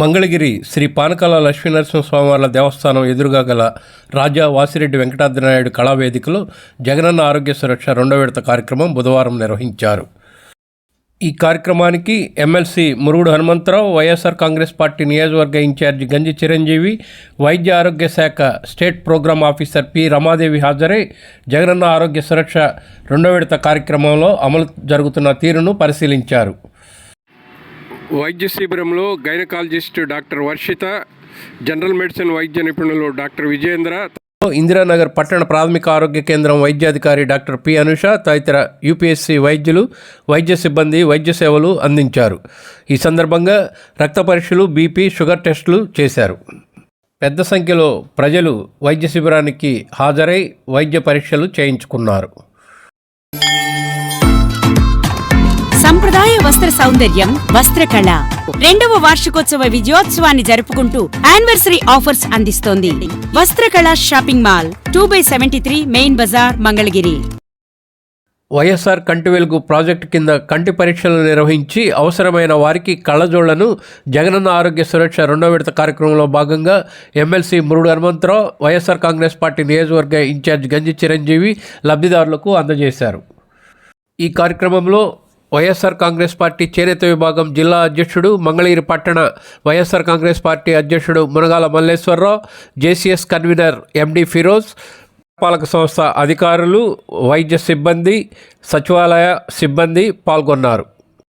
మంగళగిరి శ్రీ పానకాల లక్ష్మీనరసింహస్వామివార్ల దేవస్థానం ఎదురుగా గల రాజా వాసిరెడ్డి వెంకటాద్రినాయుడు కళావేదికలో జగనన్న ఆరోగ్య సురక్ష రెండో విడత కార్యక్రమం బుధవారం నిర్వహించారు. ఈ కార్యక్రమానికి ఎమ్మెల్సీ మురుగుడు హనుమంతరావు వైఎస్ఆర్ కాంగ్రెస్ పార్టీ నియోజకవర్గ ఇన్ఛార్జి గంజి చిరంజీవి వైద్య ఆరోగ్య శాఖ state programme officer P Ramadevi హాజరై జగనన్న ఆరోగ్య సురక్ష రెండో విడత కార్యక్రమంలో అమలు జరుగుతున్న తీరును పరిశీలించారు. వైద్య శిబిరంలో gynaecologist doctor Varshitha general medicine వైద్య నిపుణులు డాక్టర్ విజయేంద్ర ఇందిరానగర్ పట్టణ ప్రాథమిక ఆరోగ్య కేంద్రం వైద్యాధికారి డాక్టర్ పి అనుష తదితర యూపీఎస్సీ వైద్యులు వైద్య సిబ్బంది వైద్య సేవలు అందించారు. ఈ సందర్భంగా రక్త పరీక్షలు బీపీ షుగర్ టెస్టులు చేశారు. పెద్ద సంఖ్యలో ప్రజలు వైద్య శిబిరానికి హాజరై వైద్య పరీక్షలు చేయించుకున్నారు. సంప్రదాయ వస్త్ర సౌందర్యం వస్త్రకళ రెండవ వార్షికోత్సవ విజయోత్సవాన్ని జరుపుకుంటూ యానివర్సరీ ఆఫర్స్ అందిస్తోంది. Vastrakala shopping mall two by seventy three main bazaar Mangalagiri. YSR Kanti Velugu project కింద కంటి పరీక్షలు నిర్వహించి అవసరమైన వారికి కళ్ళజోళ్ళను జగనన్న ఆరోగ్య సురక్ష రెండో విడత కార్యక్రమంలో భాగంగా MLC Murudu Hanumantharao YSR Congress party నియోజకవర్గ ఇన్ఛార్జ్ గంజి చిరంజీవి లబ్ధిదారులకు అందజేశారు. ఈ కార్యక్రమంలో వైఎస్ఆర్ కాంగ్రెస్ పార్టీ చేనేత విభాగం జిల్లా అధ్యక్షుడు మంగళగిరి పట్టణ వైఎస్ఆర్ కాంగ్రెస్ పార్టీ అధ్యక్షుడు Munagala Malleswararao JCS convener MD Firoz పాలక సంస్థ అధికారులు వైద్య సిబ్బంది సచివాలయ సిబ్బంది పాల్గొన్నారు.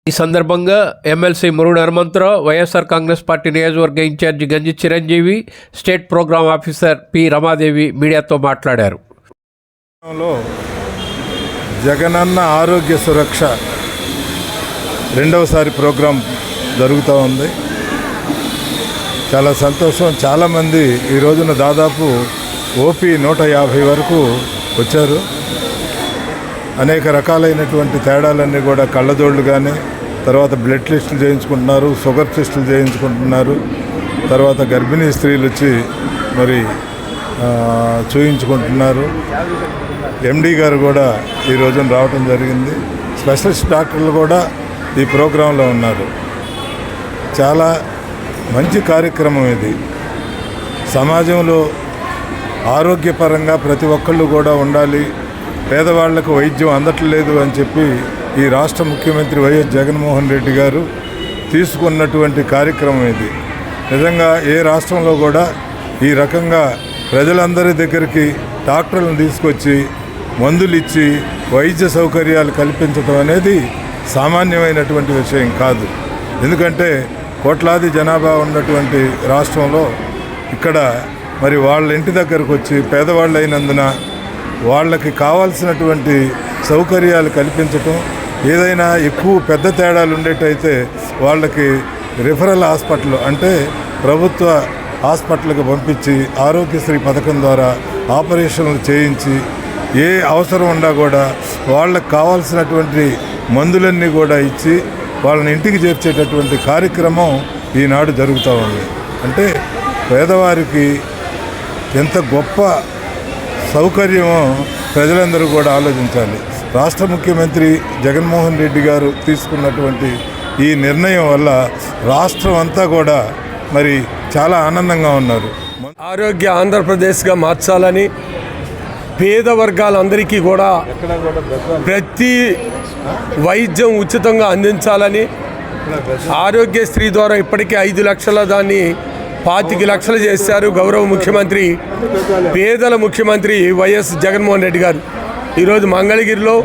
ఈ సందర్భంగా ఎమ్మెల్సీ మురుడు హనుమంతరావు వైఎస్ఆర్ కాంగ్రెస్ పార్టీ నియోజకవర్గ in charge Ganji Chiranjeevi state programme officer P Ramadevi మీడియాతో మాట్లాడారు. జగనన్న ఆరోగ్య సురక్ష రెండవసారి ప్రోగ్రాం జరుగుతూ ఉంది. చాలా సంతోషం. చాలామంది ఈ రోజున దాదాపు ఓపీ నూట యాభై వరకు వచ్చారు. అనేక రకాలైనటువంటి తేడాలన్నీ కూడా కళ్ళజోళ్ళు కానీ తర్వాత బ్లడ్ టెస్టులు చేయించుకుంటున్నారు షుగర్ టెస్టులు చేయించుకుంటున్నారు. తర్వాత గర్భిణీ స్త్రీలు వచ్చి మరి చూయించుకుంటున్నారు. ఎండీ గారు కూడా ఈ రోజున రావటం జరిగింది. స్పెషలిస్ట్ డాక్టర్లు కూడా ఈ ప్రోగ్రాంలో ఉన్నారు. చాలా మంచి కార్యక్రమం ఇది. సమాజంలో ఆరోగ్యపరంగా ప్రతి ఒక్కళ్ళు కూడా ఉండాలి. పేదవాళ్ళకు వైద్యం అందట్లేదు అని చెప్పి ఈ రాష్ట్ర ముఖ్యమంత్రి వైఎస్ జగన్మోహన్ రెడ్డి గారు తీసుకున్నటువంటి కార్యక్రమం ఇది. నిజంగా ఏ రాష్ట్రంలో కూడా ఈ రకంగా ప్రజలందరి దగ్గరికి డాక్టర్లను తీసుకొచ్చి మందులు ఇచ్చి వైద్య సౌకర్యాలు కల్పించడం అనేది సామాన్యమైనటువంటి విషయం కాదు. ఎందుకంటే కోట్లాది జనాభా ఉన్నటువంటి రాష్ట్రంలో ఇక్కడ మరి వాళ్ళ ఇంటి దగ్గరకు వచ్చి పేదవాళ్ళు అయినందున వాళ్ళకి కావాల్సినటువంటి సౌకర్యాలు కల్పించటం ఏదైనా ఎక్కువ పెద్ద తేడాలు ఉండేటైతే వాళ్ళకి రిఫరల్ హాస్పిటల్ అంటే ప్రభుత్వ హాస్పిటల్కి పంపించి ఆరోగ్యశ్రీ పథకం ద్వారా ఆపరేషన్లు చేయించి ఏ అవసరం ఉన్నా కూడా వాళ్ళకి కావాల్సినటువంటి మందులన్నీ కూడా ఇచ్చి వాళ్ళని ఇంటికి చేర్చేటటువంటి కార్యక్రమం ఈనాడు జరుగుతూ ఉంది. అంటే పేదవారికి ఎంత గొప్ప సౌకర్యమో ప్రజలందరూ కూడా ఆలోచించాలి. రాష్ట్ర ముఖ్యమంత్రి జగన్మోహన్ రెడ్డి గారు తీసుకున్నటువంటి ఈ నిర్ణయం వల్ల రాష్ట్రం అంతా కూడా మరి చాలా ఆనందంగా ఉన్నారు. ఆరోగ్య ఆంధ్రప్రదేశ్గా మార్చాలని పేద వర్గాలందరికీ కూడా ప్రతి వైద్యం ఉచితంగా అందించాలని ఆరోగ్యశ్రీ ద్వారా ఇప్పటికే ఐదు లక్షల దాన్ని పాతిక లక్షలు చేశారు గౌరవ ముఖ్యమంత్రి పేదల ముఖ్యమంత్రి వైఎస్ జగన్మోహన్ రెడ్డి గారు. ఈరోజు మంగళగిరిలో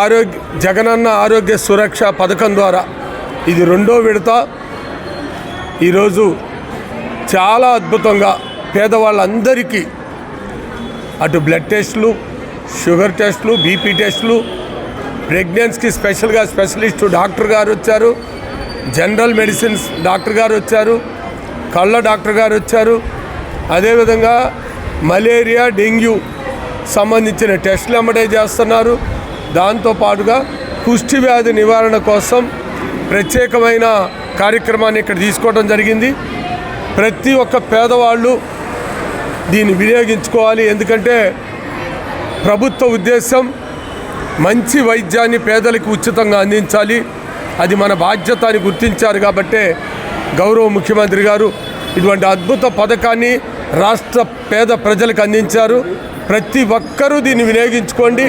ఆరోగ్య జగనన్న ఆరోగ్య సురక్ష పథకం ద్వారా ఇది రెండో విడత. ఈరోజు చాలా అద్భుతంగా పేదవాళ్ళందరికీ అటు బ్లడ్ టెస్టులు షుగర్ టెస్టులు బీపీ టెస్టులు. ప్రెగ్నెన్స్కి స్పెషల్గా స్పెషలిస్ట్ డాక్టర్ గారు వచ్చారు. జనరల్ మెడిసిన్స్ డాక్టర్ గారు వచ్చారు. కళ్ళ డాక్టర్ గారు వచ్చారు. అదేవిధంగా మలేరియా డెంగ్యూ సంబంధించిన టెస్టులు ఎమ్మటే చేస్తున్నారు. దాంతోపాటుగా కుష్టి వ్యాధి నివారణ కోసం ప్రత్యేకమైన కార్యక్రమాన్ని ఇక్కడ తీసుకోవడం జరిగింది. ప్రతి ఒక్క పేదవాళ్ళు దీన్ని వినియోగించుకోవాలి. ఎందుకంటే ప్రభుత్వ ఉద్దేశం మంచి వైద్యాన్ని పేదలకు ఉచితంగా అందించాలి. అది మన బాధ్యత అని గుర్తించారు కాబట్టే గౌరవ ముఖ్యమంత్రి గారు ఇటువంటి అద్భుత పథకాన్ని రాష్ట్ర పేద ప్రజలకు అందించారు. ప్రతి ఒక్కరూ దీన్ని వినియోగించుకోండి.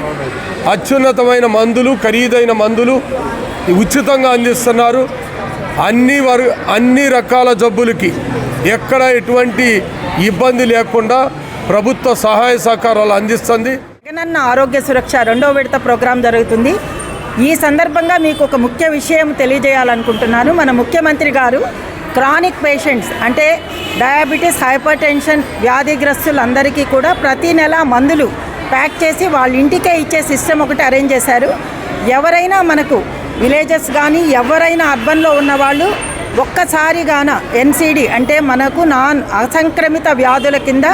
అత్యున్నతమైన మందులు ఖరీదైన మందులు ఉచితంగా అందిస్తున్నారు. అన్ని వర్ అన్ని రకాల జబ్బులకి ఎక్కడ ఎటువంటి ఇబ్బంది లేకుండా ప్రభుత్వ సహాయ సహకారాలు అందిస్తుంది. జగనన్న ఆరోగ్య సురక్ష రెండో విడత ప్రోగ్రాం జరుగుతుంది. ఈ సందర్భంగా మీకు ఒక ముఖ్య విషయం తెలియజేయాలనుకుంటున్నాను. మన ముఖ్యమంత్రి గారు క్రానిక్ పేషెంట్స్ అంటే డయాబెటీస్ హైపర్ టెన్షన్ వ్యాధిగ్రస్తులందరికీ కూడా ప్రతి నెల మందులు ప్యాక్ చేసి వాళ్ళ ఇంటికే ఇచ్చే సిస్టమ్ ఒకటి అరేంజ్ చేశారు. ఎవరైనా మనకు విలేజెస్ కానీ ఎవరైనా అర్బన్లో ఉన్నవాళ్ళు ఒక్కసారిగాన ఎన్సీడీ అంటే మనకు నాన్ అసంక్రమిత వ్యాధుల కింద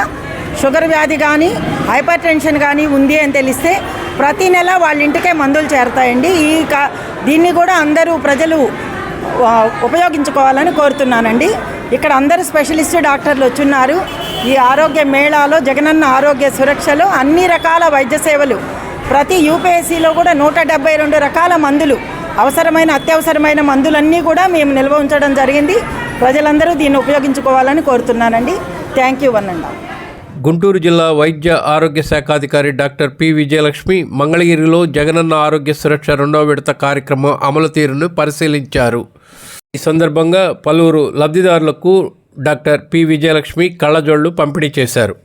షుగర్ వ్యాధి కానీ హైపర్ టెన్షన్ కానీ ఉంది అని తెలిస్తే ప్రతి నెల వాళ్ళ ఇంటికే మందులు చేరతాయండి. ఈ కా దీన్ని కూడా అందరూ ప్రజలు ఉపయోగించుకోవాలని కోరుతున్నానండి. ఇక్కడ అందరూ స్పెషలిస్ట్ డాక్టర్లు వచ్చున్నారు. ఈ ఆరోగ్య మేళాలో జగనన్న ఆరోగ్య సురక్షలో అన్ని రకాల వైద్య సేవలు. ప్రతి యూపీఎస్సీలో కూడా నూట డెబ్బై రెండు రకాల మందులు అవసరమైన అత్యవసరమైన మందులన్నీ కూడా మేము నిల్వ ఉంచడం జరిగింది. ప్రజలందరూ దీన్ని ఉపయోగించుకోవాలని కోరుతున్నానండి. Thank you one and Guntur జిల్లా వైద్య ఆరోగ్య శాఖాధికారి డాక్టర్ పి విజయలక్ష్మి మంగళగిరిలో జగనన్న ఆరోగ్య సురక్ష రెండవ విడత కార్యక్రమం అమలు తీరును పరిశీలించారు. ఈ సందర్భంగా పలువురు లబ్ధిదారులకు డాక్టర్ పి విజయలక్ష్మి కళ్ళజోళ్ళు పంపిణీ చేశారు.